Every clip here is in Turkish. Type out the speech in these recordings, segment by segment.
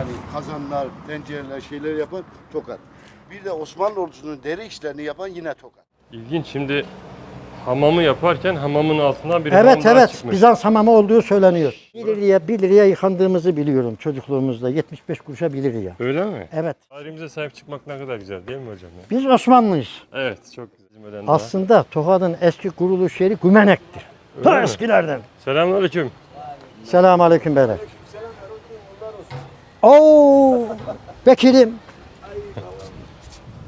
yani kazanlar, tencereler, şeyler yapan Tokat. Bir de Osmanlı ordusunun deri işlerini yapan yine Tokat. İlginç şimdi hamamı yaparken hamamın altından bir hamam Evet daha evet çıkmış. Bizans hamamı olduğu söyleniyor. 1 liraya 1 liraya yıkandığımızı biliyorum çocukluğumuzda. 75 kuruşa 1 liraya. Öyle mi? Evet. Tarihimize sahip çıkmak ne kadar güzel değil mi hocam? ya? Biz Osmanlıyız. Evet çok güzel. Daha. Aslında Tokat'ın eski kuruluş yeri Gümenek'tir. Ta mi? eskilerden. Selamünaleyküm. Selamun aleyküm beyler. Oo, Bekir'im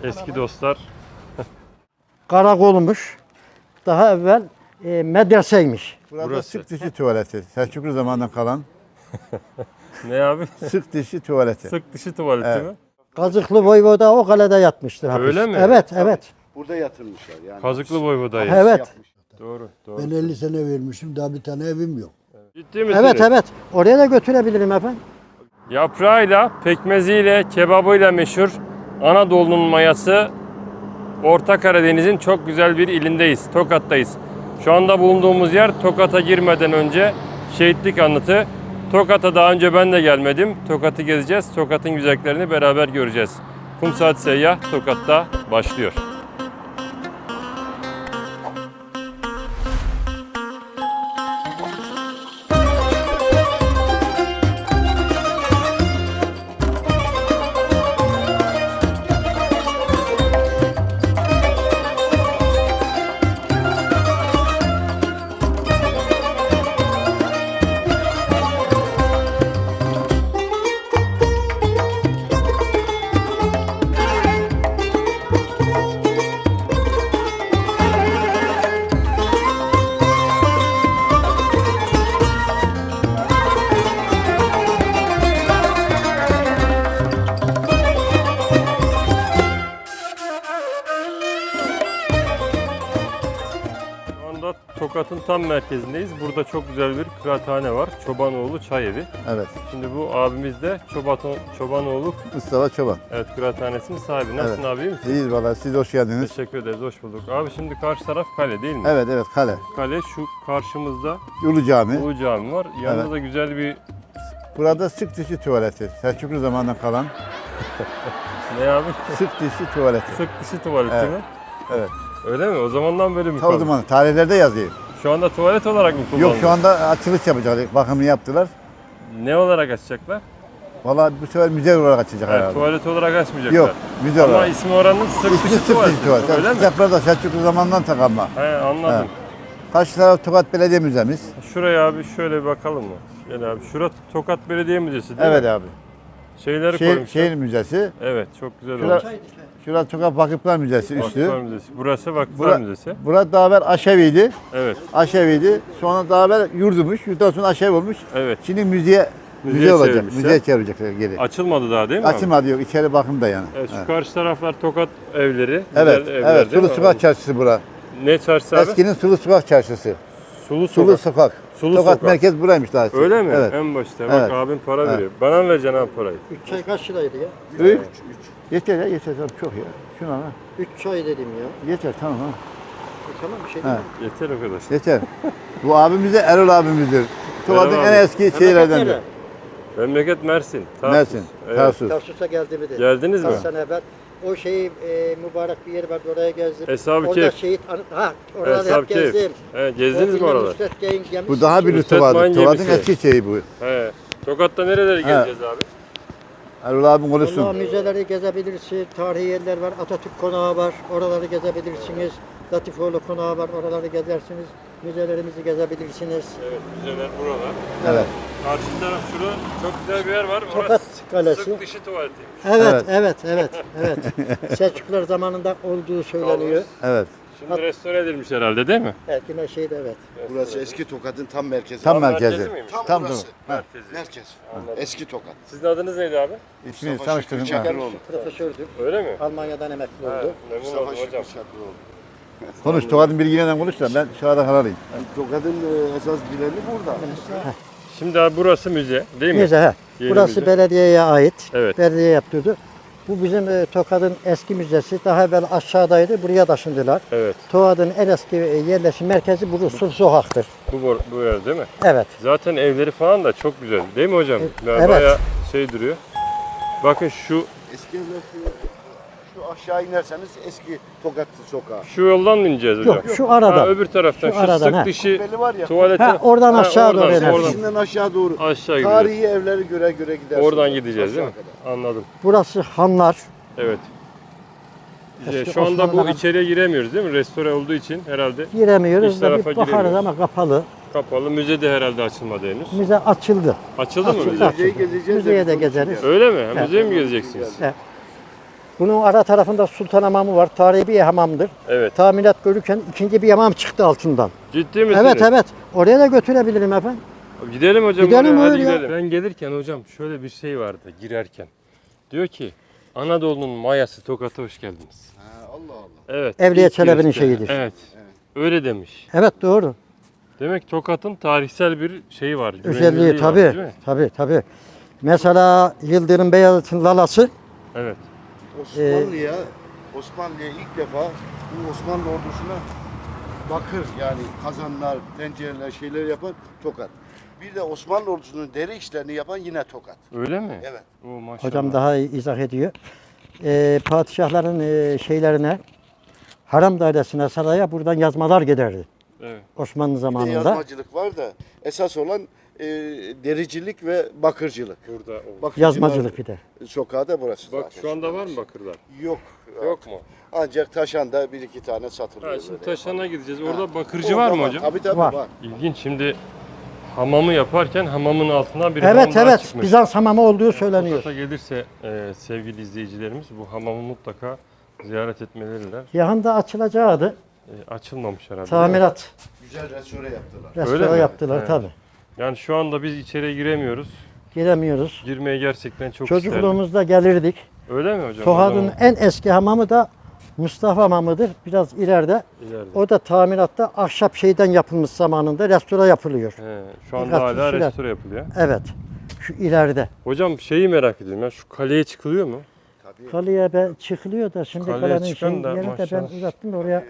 Eski dostlar. karakolmuş. Daha evvel e, medreseymiş. Burada Burası. sık dişi tuvaleti. Selçuklu zamanından kalan Ne abi? sık dişi tuvaleti. Sık dışı tuvaleti Evet. mi? Kazıklı Voyvoda o kalede yatmıştır hapis. Öyle mi? Evet, evet. Burada yatırmışlar yani. Kazıklı Voyvoda'yı. Evet. Doğru, doğru. Ben 50 sene vermişim daha bir tane evim yok. Ciddi misiniz? Evet, evet. Oraya da götürebilirim efendim. Yaprağıyla, pekmeziyle, kebabıyla meşhur Anadolu'nun mayası Orta Karadeniz'in çok güzel bir ilindeyiz. Tokat'tayız. Şu anda bulunduğumuz yer Tokat'a girmeden önce şehitlik anıtı. Tokat'a daha önce ben de gelmedim. Tokat'ı gezeceğiz. Tokat'ın güzelliklerini beraber göreceğiz. Kum Saat Seyyah Tokat'ta başlıyor. Tokat'ın tam merkezindeyiz. Burada çok güzel bir kıraathane var. Çobanoğlu Çay Evi. Evet. Şimdi bu abimiz de Çobato, Çobanoğlu Mustafa Çoban. evet kıraathanesinin sahibi. Nasılsın abi iyi misin? İyiyiz valla siz hoş geldiniz. Teşekkür ederiz, hoş bulduk. Abi şimdi karşı taraf kale değil mi? Evet evet kale. Kale şu karşımızda Ulu Cami. Ulu Cami var. Yanında Evet. da güzel bir Burada sık dişi tuvaleti. Selçuklu zamanından kalan ne abi? sık dişi tuvaleti. Sık dışı tuvaleti Evet. mi? Evet. Öyle mi? O zamandan beri mi Ta o zaman tarihlerde yazıyor. Şu anda tuvalet olarak mı kullanılıyor? Yok şu anda açılış yapacak. Bakımını yaptılar. Ne olarak açacaklar? Valla bu sefer müze olarak açacak Evet, herhalde. tuvalet olarak açmayacaklar. Yok müze Ama olarak. ismi oranın sık İsmi dışı sık tuvaleti. dişi tuvalet. Öyle mi? Sıcaklarda Selçuklu zamandan takanma. He anladım. Evet. Karşı taraf Tokat Belediye Müzemiz. Şuraya abi şöyle bir bakalım mı? Gel abi. Şura Tokat Belediye Müzesi değil Evet mi? abi. Şeyleri Şehir, koymuşlar. şehir Müzesi. Evet çok güzel Şura- olmuş. Şurası Tokat Vakıflar Müzesi üstü. Vakıflar Müzesi. Burası Vakıflar Bura- Müzesi. Burada daha evvel aşeviydi. Evet. Aşeviydi. Sonra daha evvel yurdumuş. Yurttan sonra aşev olmuş. Evet. Şimdi müziğe müze Müzeye olacak. çevirmişler. Müzeye çevirecekler geri. Açılmadı daha değil mi abi? Açılmadı yok. İçeri bakımda yani. Evet şu Evet. karşı taraflar Tokat evleri. Evet, evler evet. Sulu? Sokak Çarşısı bura. Ne çarşısı abi? Eskinin Sulu Sokak Çarşısı. Sulu Sulu Sokak. Sokak. Sulu Tokat Sokak. merkez buraymış daha. Öyle mi? Evet. En başta. Bak Evet. abim para Evet. veriyor. Bana vereceksin abi parayı? 3 çay kaç liraydı ya? Üç. Yeter ya yeter tamam çok ya. Şuna ha. 3 çay dedim ya. Yeter tamam ha. E, tamam bir şey değil. Yeter o kadar. Yeter. Bu abimiz de Erol abimizdir. Tokat'ın Erol en abi. eski şeylerdendir. Memleket Mersin. Tarsus. Mersin, Evet. Tarsus. Tarsus'a geldi mi de. Geldiniz mi? Kaç sene evvel. O şeyi e, mübarek bir yer var oraya gezdim. Eshab-ı Orada Kehf. şehit anı, ha oraları Eshab hep Keyif. gezdim. Evet, gezdiniz mi oralar? Bu daha bir Nusret Tokat'ın. Mayın Tokat'ın gemisi. eski şeyi bu. He. Tokat'ta nereleri gezeceğiz abi? Erol abim Vallahi konuşsun. müzeleri gezebilirsin, tarihi yerler var, Atatürk konağı var, oraları gezebilirsiniz. Latifoğlu konağı var, oraları gezersiniz. Müzelerimizi gezebilirsiniz. Evet, müzeler buralar. Evet. Karşı taraf şurada çok güzel bir yer var. Tokat Orası Kalesi. Sık dışı tuvaletiymiş. Evet, Evet. evet, evet, evet. Selçuklular zamanında olduğu söyleniyor. Evet. Şimdi restore edilmiş herhalde değil mi? Evet, yine şeyde evet. Burası eski Tokat'ın tam merkezi. Tam Tam merkezi merkezi. miymiş? Tam Tam burası. Merkezi. Merkez. Eski Tokat. Sizin adınız neydi abi? İsmini Mustafa Şükrü tanıştırın. ha. Çakıroğlu. Profesördür. Öyle mi? Almanya'dan emekli Ha, oldu. memnun Mustafa oldum Şükrü. Çakıroğlu. Konuş Tokat'ın bilgilerine konuş da ben şurada kararayım. Tokat'ın e, esas bileni burada. Şimdi abi burası müze değil mi? Neyse he. Yeni Burası müze. belediyeye ait. Evet. Belediye yaptırdı. Bu bizim e, Tokat'ın eski müzesi. Daha evvel aşağıdaydı. Buraya taşındılar. Evet. Tokat'ın en eski e, yerleşim merkezi bu Sul Sokak'tır. Bu, bor- bu yer değil mi? Evet. Zaten evleri falan da çok güzel değil mi hocam? E, Yani evet. Bayağı şey duruyor. Bakın şu Eski evler şu, aşağı inerseniz eski Tokatlı sokağı. şu yoldan mı ineceğiz hocam? Yok şu arada. Ha, öbür taraftan Şu şu, aradan, sık ha. dışı Kubbeli var ya. tuvalete. Ha, oradan aşağı doğru oradan, inersin. oradan, Girişinden aşağı doğru. aşağı gideceğiz. Tarihi evleri göre göre gidersiniz. Oradan gideceğiz değil mi? Anladım. Burası hanlar. Evet. Eski Şu anda bu Osmanlı'dan- içeriye giremiyoruz değil mi? Restore olduğu için herhalde Giremiyoruz İç da tarafa bir bakarız giremiyoruz. ama kapalı. kapalı. Müze de herhalde açılmadı henüz. Müze açıldı. Açıldı mı Açıldı. müze? Müzeyi gezeceğiz. Müzeye de gezeriz. Öyle mi? Ha, Evet. Müzeye mi gezeceksiniz? Bunun ara tarafında Sultan Hamamı var. Tarihi bir hamamdır. Evet. Tamirat görürken ikinci bir hamam çıktı altından. Ciddi misiniz? Evet evet. Oraya da götürebilirim efendim. Gidelim hocam. Gidelim oraya, hadi ya. gidelim. Ben gelirken hocam şöyle bir şey vardı girerken. Diyor ki Anadolu'nun mayası Tokat'a hoş geldiniz. Ha, Allah Allah. Evet. Evliya Çelebi'nin şeyidir. Evet. Öyle demiş. Evet doğru. Demek Tokat'ın tarihsel bir şeyi var. Özelliği var, tabii. mi? Tabii tabii. Mesela Yıldırım Beyazıt'ın lalası Evet. Osmanlı'ya Osmanlı'ya ilk defa bu Osmanlı ordusuna bakır yani kazanlar, tencereler, şeyler yapan Tokat. Bir de Osmanlı ordusunun deri işlerini yapan yine Tokat. Öyle mi? Evet. Oo, maşallah. hocam daha izah ediyor. Ee, padişahların e, şeylerine haram dairesine saraya buradan yazmalar giderdi. Evet. Osmanlı Bir de zamanında. yazmacılık var da esas olan e, dericilik ve bakırcılık. Burada oldu. Bakırcılar Yazmacılık bir de. Sokağı da burası Bak zaten. şu anda var mı bakırlar? Yok. Yok mu? Ancak Taşan'da bir iki tane satılıyor. Ha, şimdi böyle. Taşan'a gideceğiz. Orada Ha. bakırcı Orada var mı hocam? Tabii tabii Var. var. İlginç. Şimdi hamamı yaparken hamamın altından bir Evet hamam daha evet. çıkmış. Bizans hamamı olduğu söyleniyor. Tokat'a gelirse e, sevgili izleyicilerimiz bu hamamı mutlaka ziyaret etmeleriler. Yakında açılacaktı. E, açılmamış herhalde. Tamirat. Güzel restore yaptılar. Öyle Restore mi? yaptılar Evet. tabii. Yani şu anda biz içeriye giremiyoruz. Giremiyoruz. Girmeye gerçekten çok isterdim. Çocukluğumuzda gelirdik. Öyle mi hocam? Zaman en eski hamamı da Mustafa Hamamı'dır. Biraz ileride. ileride. O da tamiratta ahşap şeyden yapılmış zamanında restore yapılıyor. He, şu anda Birkaç hala kişiler. restore yapılıyor. Evet. Şu ileride. Hocam şeyi merak ediyorum ya şu kaleye çıkılıyor mu? Tabii. Kaleye be çıkılıyor da şimdi Kaleye kalenin çıkan şeyi da yerini de ben maşallah. uzattım da oraya.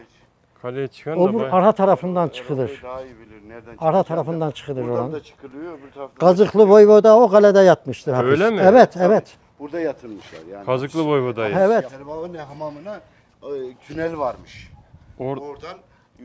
Kaleye çıkan da Obur bay- ara tarafından çıkılır. Daha iyi bilir nereden çıkacağını. tarafından çıkılır Buradan oranın. da çıkılıyor, öbür taraftan da Kazıklı Voyvoda o kalede yatmıştır hapis. Öyle mi? Evet, Tabii. evet. Burada yatırmışlar yani. Kazıklı Voyvoda'yız. Evet. Terbağı ne hamamına e, tünel varmış. Or- Oradan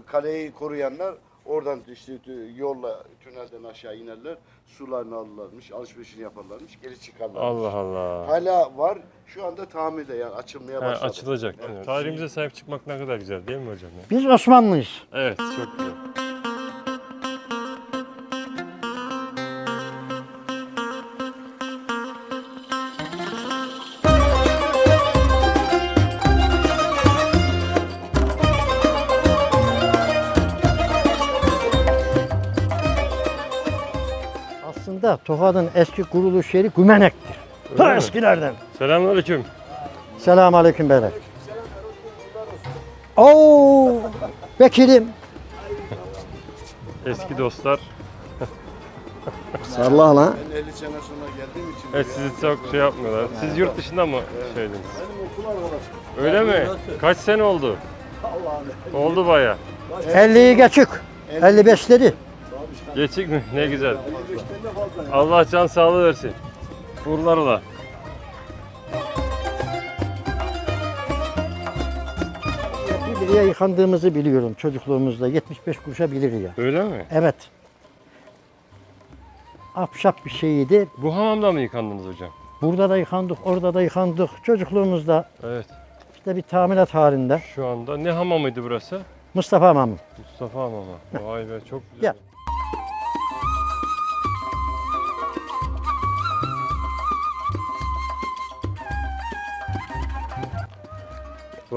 kaleyi koruyanlar oradan işte yolla tünelden aşağı inerler. Sularını alırlarmış, alışverişini yaparlarmış, geri çıkarlarmış. Allah Allah. Hala var. Şu anda tamirde yani açılmaya Ha, başladı. açılacak. Evet. Evet. Tarihimize sahip çıkmak ne kadar güzel değil mi hocam? ya? Biz Osmanlıyız. Evet çok güzel. Aslında Tokat'ın eski kuruluş yeri Gümenek'tir. Ta eskilerden. Selamünaleyküm. Selamun Aleyküm beyler. Oo, Bekir'im. Eski dostlar. Salla lan. Ben 50 sene sonra geldiğim için Evet sizi çok şey yapmıyorlar. Siz yurt dışında mı şeydiniz? benim okul arkadaşım. Öyle mi? Kaç sene oldu? Oldu baya. 50'yi geçik. 55'leri. Geçik mi? Ne güzel. Allah can sağlığı versin. Uğurlar ola. Bir liraya yıkandığımızı biliyorum çocukluğumuzda. 75 kuruşa bir liraya. Öyle mi? Evet. Ahşap bir şeydi. Bu hamamda mı yıkandınız hocam? Burada da yıkandık, orada da yıkandık. Çocukluğumuzda Evet. işte bir tamirat halinde. Şu anda ne hamamıydı burası? Mustafa Hamamı. Mustafa hamamı. Vay be çok güzel. Gel.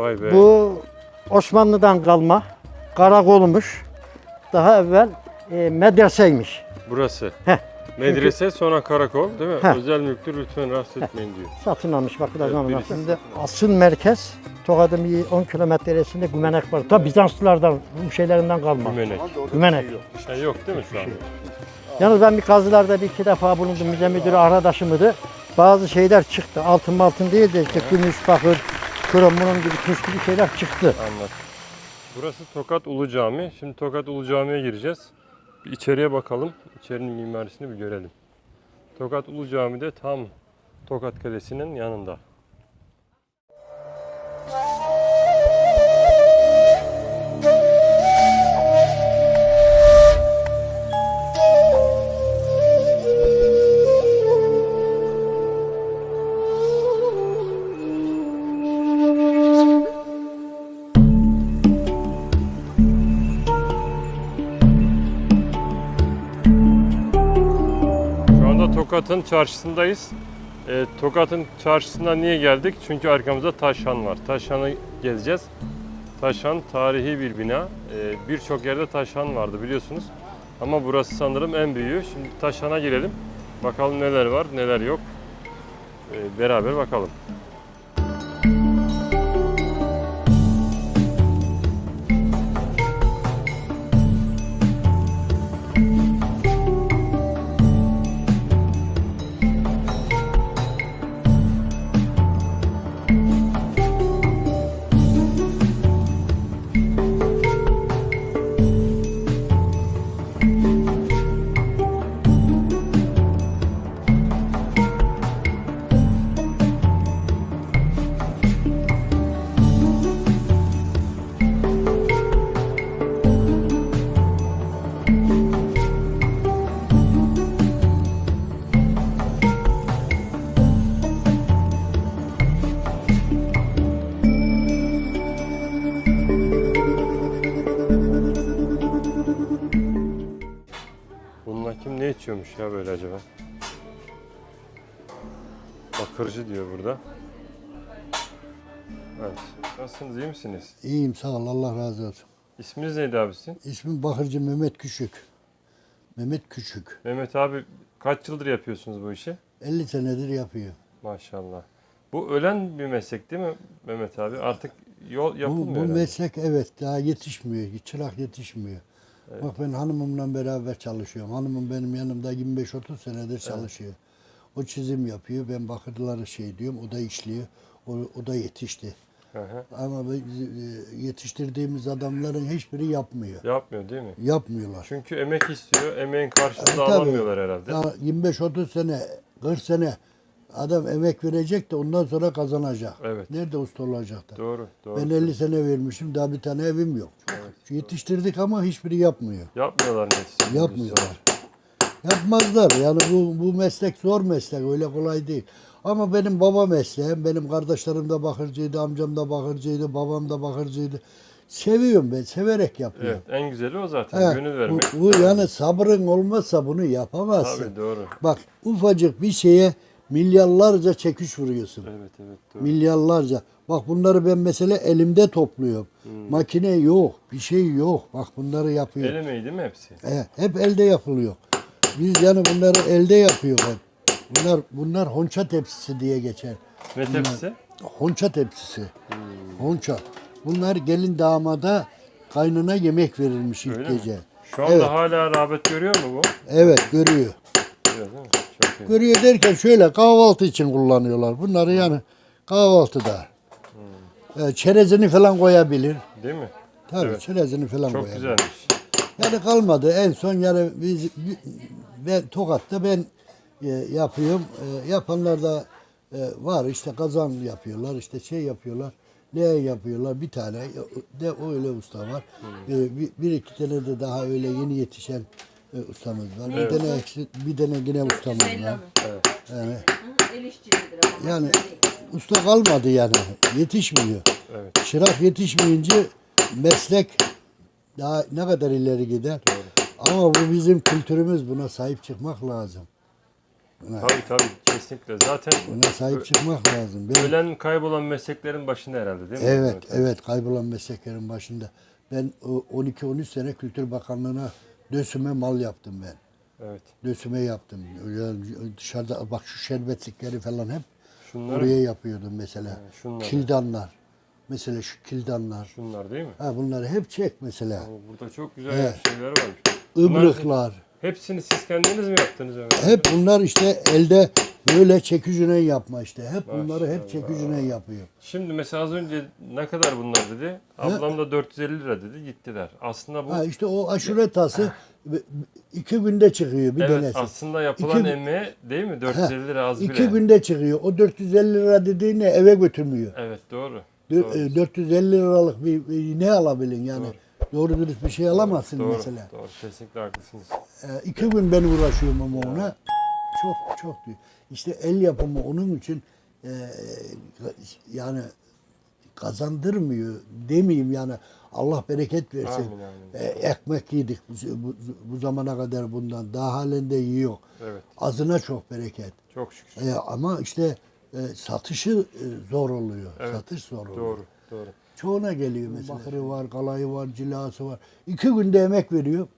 Vay be. Bu Osmanlı'dan kalma karakolmuş. Daha evvel e, medreseymiş. Burası. Heh. Medrese sonra karakol değil mi? Heh. Özel mülktür lütfen rahatsız etmeyin diyor. Satın almış bakılacağım. Evet, Evet, birisi- Şimdi asıl merkez Tokat'ın bir 10 kilometresinde Gümenek var. Tabi Bizanslılardan, bu şeylerinden kalma. Gümenek. Gümenek. bir şey şey yok değil mi şu an? Yalnız ben bir kazılarda bir iki defa bulundum. Müze müdürü arkadaşımdı. Bazı şeyler çıktı. Altın altın değil de işte gümüş, bakır, krom bunun gibi tuş gibi şeyler çıktı. Anlat. Burası Tokat Ulu Cami. Şimdi Tokat Ulu Cami'ye gireceğiz. Bir içeriye bakalım. İçerinin mimarisini bir görelim. Tokat Ulu Cami'de tam Tokat Kalesi'nin yanında. Tokat'ın çarşısındayız. Ee, Tokat'ın çarşısına niye geldik? Çünkü arkamızda Taşhan var. Taşhan'ı gezeceğiz. Taşhan tarihi bir bina. Ee, Birçok yerde Taşhan vardı biliyorsunuz. Ama burası sanırım en büyüğü. Şimdi Taşhan'a girelim. Bakalım neler var, neler yok. Ee, beraber bakalım. Böyle acaba? Bakırcı diyor burada. Evet. Nasılsınız, iyi misiniz? İyiyim sağ ol Allah razı olsun. İsminiz neydi abi sizin? İsmim Bakırcı Mehmet Küçük. Mehmet Küçük. Mehmet abi kaç yıldır yapıyorsunuz bu işi? 50 senedir yapıyor. Maşallah. Bu ölen bir meslek değil mi Mehmet abi? Artık yol Bu, yapılmıyor bu herhalde. meslek evet daha yetişmiyor. Çırak yetişmiyor. Bak ben hanımımla beraber çalışıyorum. Hanımım benim yanımda 25-30 senedir çalışıyor. O çizim yapıyor. Ben bakırları şey diyorum. O da işliyor. O, o da yetişti. Hı hı. Ama biz, e, yetiştirdiğimiz adamların hiçbiri yapmıyor. Yapmıyor değil mi? Yapmıyorlar. Çünkü emek istiyor. Emeğin karşılığını Tabii. alamıyorlar herhalde. Ya 25-30 sene, 40 sene adam emek verecek de ondan sonra kazanacak. Evet. Nerede usta olacak da? Doğru, doğru. Ben 50 sene vermişim daha bir tane evim yok. Yetiştirdik ama hiçbiri yapmıyor. Yapmıyorlar ne Yapmıyorlar. Yapmazlar. Yani bu, bu meslek zor meslek. Öyle kolay değil. Ama benim baba mesleğim. Benim kardeşlerim de bakırcıydı, amcam da bakırcıydı, babam da bakırcıydı. Seviyorum ben. Severek yapıyorum. Evet, en güzeli o zaten. He, Gönül bu, vermek. bu yani sabrın olmazsa bunu yapamazsın. Tabii doğru. Bak ufacık bir şeye milyarlarca çekiş vuruyorsun. Evet, evet doğru. Milyarlarca. Bak bunları ben mesela elimde topluyorum. Hmm. Makine yok, bir şey yok. Bak bunları yapıyorum. El emeği değil mi hepsi? E, hep elde yapılıyor. Biz yani bunları elde yapıyoruz. Bunlar bunlar honça tepsisi diye geçer. Ne tepsisi? Honça tepsisi. Hmm. Honça. Bunlar gelin damada kaynına yemek verilmiş ilk Öyle mi? gece. Şu anda Evet. hala rağbet görüyor mu bu? Evet görüyor. Görüyor değil mi? Görüyor derken şöyle kahvaltı için kullanıyorlar. Bunları yani kahvaltıda. Hmm. E, çerezini falan koyabilir. Değil mi? Tabii Evet. çerezini falan Çok koyabilir. güzelmiş. Yani kalmadı. En son yani biz ben Tokat'ta ben e, yapıyorum. E, yapanlar da e, var. İşte kazan yapıyorlar. işte şey yapıyorlar. Ne yapıyorlar? Bir tane de öyle usta var. E, bir, bir iki tane de daha öyle yeni yetişen e, ustamız var. Bir tane eksik, bir tane yine ustamız var. Yani, El işçiliğidir ama. yani usta kalmadı yani. Yetişmiyor. Evet. Çırak yetişmeyince meslek daha ne kadar ileri gider. Ama bu bizim kültürümüz. Buna sahip çıkmak lazım. Tabii tabii kesinlikle. Zaten Buna sahip çıkmak lazım. Ben, ölen kaybolan mesleklerin başında herhalde değil mi? evet, evet kaybolan mesleklerin başında. Ben o 12-13 sene Kültür Bakanlığı'na dösüme mal yaptım ben. Evet. Dösüme yaptım. Yani dışarıda bak şu şerbetlikleri falan hep Şunlar, oraya yapıyordum mesela. şunları. Kildanlar. Mesela şu kildanlar. şunlar değil mi? Ha bunları hep çek mesela. Oo, Burada çok güzel Evet. şeyler var. Bunlar- Ibrıklar. Hepsini siz kendiniz mi yaptınız Mehmet? Hep bunlar işte elde Böyle çekücüne yapma işte. Hep bunları hep çekücüne yapıyor. Şimdi mesela az önce ne kadar bunlar dedi. Ablam da 450 lira dedi. Gittiler. Aslında bu Ha işte o aşure tası iki günde çıkıyor bir evet tanesi. aslında yapılan İki- emeğe değil mi? 450 lira az bile. İki günde çıkıyor. O 450 lira dediğini eve götürmüyor. Evet doğru. Dö- Doğru. e, 450 liralık bir, bir ne alabilin yani? Doğru dürüst bir şey alamazsın doğru, mesela. Doğru. Kesinlikle haklısınız. E, iki gün ben uğraşıyorum ama ona. Çok çok diyor. İşte el yapımı onun için e, yani kazandırmıyor demeyeyim yani Allah bereket versin. Amin, amin. E, ekmek yedik bu, bu, bu zamana kadar bundan. Daha halen de yiyor. Evet. Azına çok bereket. Çok şükür. E, ama işte e, satışı e, zor oluyor. Evet, Satış zor oluyor. Doğru. Doğru. Çoğuna geliyor mesela. Bakırı var, kalayı var, cilası var. İki günde emek veriyor.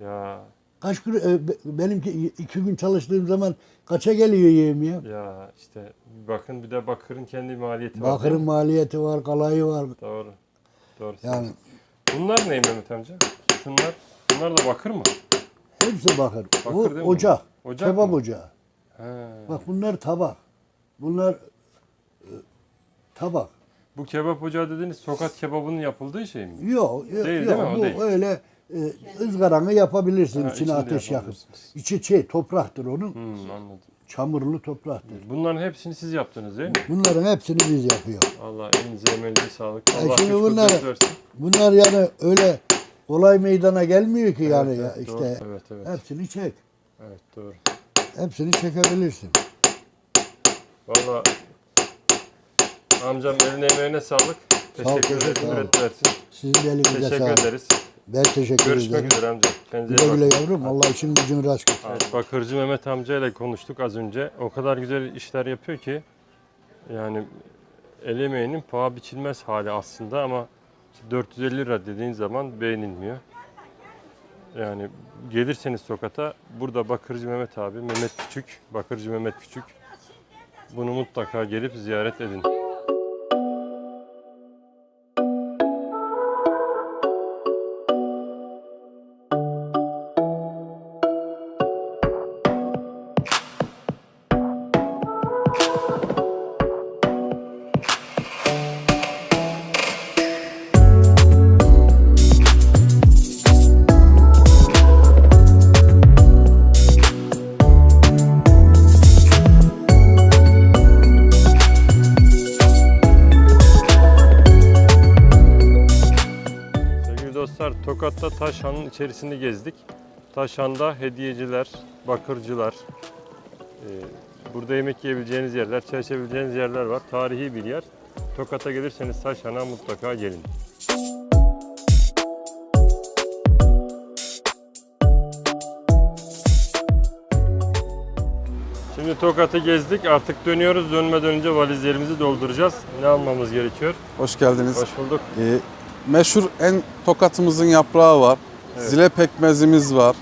Ya Kaç gün, e, be- benimki iki gün çalıştığım zaman kaça geliyor yemeğe? ya işte bakın bir de bakırın kendi maliyeti var. Bakırın değil mi? maliyeti var, kalayı var. Doğru. Doğru. Yani Bunlar ne Mehmet amca? Şunlar bunlar da bakır mı? hepsi bakır. Bakır Bu değil mi? ocak, Ocak kebap mı? ocağı. He. Bak bunlar tabak. Bunlar e, tabak. Bu kebap ocağı dediğiniz sokat kebabının yapıldığı şey mi? Yok, yok, Değil, yok. değil mi? O bu değil. öyle e, ızgaranı yapabilirsin. Ha, içine ateş yakıp. İçi şey topraktır onun. Hmm, anladım. Çamurlu topraktır. Bunların hepsini siz yaptınız değil mi? Bunların hepsini biz yapıyoruz. Allah elinize emeğinize sağlık. Ya Allah şimdi güç bunlar- versin. Bunlar yani öyle kolay meydana gelmiyor ki yani Evet, ya evet, işte. doğru. Evet, evet. Hepsini çek. Evet doğru. Hepsini çekebilirsin. Valla amcam eline emeğine sağlık. Teşekkür teşekkür ederiz. versin. Sizin de elinize Teşekkür sağlık. ederiz. Ben teşekkür Görüşmek ederim. üzere amca. Kendinize Güle iyi güle bakın. yavrum. Allah için gücün rast. Evet, Bakırcı Mehmet amca ile konuştuk az önce. O kadar güzel işler yapıyor ki yani el emeğinin paha biçilmez hali aslında ama 450 lira dediğin zaman beğenilmiyor. Yani gelirseniz Tokat'a burada Bakırcı Mehmet abi, Mehmet Küçük, Bakırcı Mehmet Küçük bunu mutlaka gelip ziyaret edin. Dostlar, Tokat'ta Taşhan'ın içerisini gezdik. Taşhan'da hediyeciler, bakırcılar, e, burada yemek yiyebileceğiniz yerler, çay içebileceğiniz yerler var. Tarihi bir yer. Tokat'a gelirseniz Taşhan'a mutlaka gelin. Şimdi Tokat'ı gezdik. Artık dönüyoruz. Dönmeden önce valizlerimizi dolduracağız. Ne almamız gerekiyor? Hoş geldiniz. Hoş bulduk. Ee, meşhur en tokatımızın yaprağı var. Evet. Zile pekmezimiz var.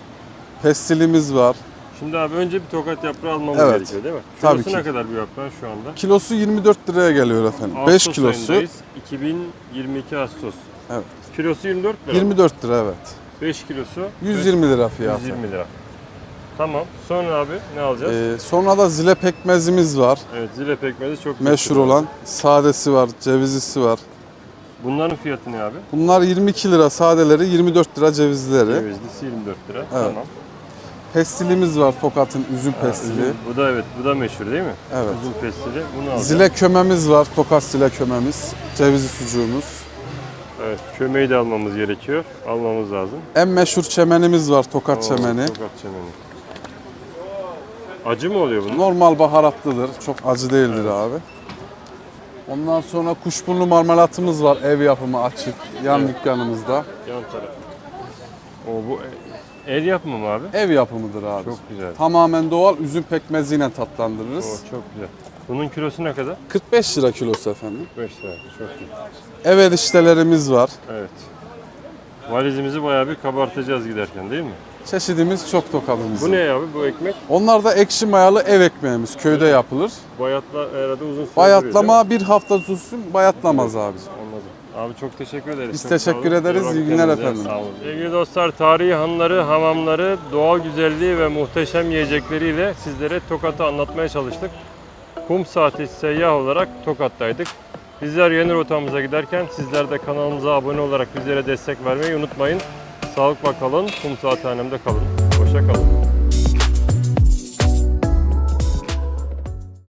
Pestilimiz var. Şimdi abi önce bir tokat yaprağı almamız Evet. gerekiyor değil mi? Tabii Kilosu ne ki. kadar bir yaprağın şu anda? Kilosu 24 liraya geliyor efendim. 5 Ağustos kilosu ayındayız. 2022 Ağustos. Evet. Kilosu 24 lira. 24 lira evet. 5 kilosu 120 lira fiyatı. 120 lira. Tamam. Sonra abi ne alacağız? Ee, sonra da zile pekmezimiz var. evet zile pekmezi çok Meşhur meşhur. olan. Sadesi var, cevizlisi var. Bunların fiyatı ne abi? Bunlar 22 lira sadeleri, 24 lira cevizleri. Cevizlisi 24 lira. Tamam. Pestilimiz var Tokat'ın üzüm Ha, pestili. üzüm- Bu da evet, bu da meşhur değil mi? Evet. Üzüm pestili. Bunu alacağız. Zile kömemiz var, Tokat zile kömemiz. Cevizli sucuğumuz. Evet, kömeği de almamız gerekiyor. Almamız lazım. En meşhur çemenimiz var, Tokat Oo, çemeni. Tokat çemeni. Acı mı oluyor bunun? Normal baharatlıdır. Çok acı değildir abi. Ondan sonra kuşburnu marmelatımız var. Ev yapımı açık. Yan dükkanımızda. Yan taraf. O bu el yapımı mı abi? Ev yapımıdır abi. Çok güzel. Tamamen doğal üzüm pekmeziyle tatlandırırız. O çok güzel. Bunun kilosu ne kadar? 45 lira kilosu efendim. 5 lira. Çok iyi. Ev eriştelerimiz var. Evet. Valizimizi bayağı bir kabartacağız giderken değil mi? Çeşidimiz çok tokadımız. Bu ne abi bu ekmek? Onlar da ekşi mayalı ev ekmeğimiz. Köyde yapılır. Bayatla herhalde uzun süre duruyor, Bayatlama bir hafta tutsun bayatlamaz abi. Anladım. Abi çok teşekkür ederiz. Biz Çok teşekkür sağ olun. ederiz. İyi günler kendinize. efendim. Sağ olun. Sevgili dostlar tarihi hanları, hamamları, doğal güzelliği ve muhteşem yiyecekleriyle sizlere Tokat'ı anlatmaya çalıştık. Kum saati seyyah olarak Tokat'taydık. Bizler yeni rotamıza giderken sizler de kanalımıza abone olarak bizlere destek vermeyi unutmayın. Sağlıkla kalın, kum saathanemde kalın. Hoşça kalın.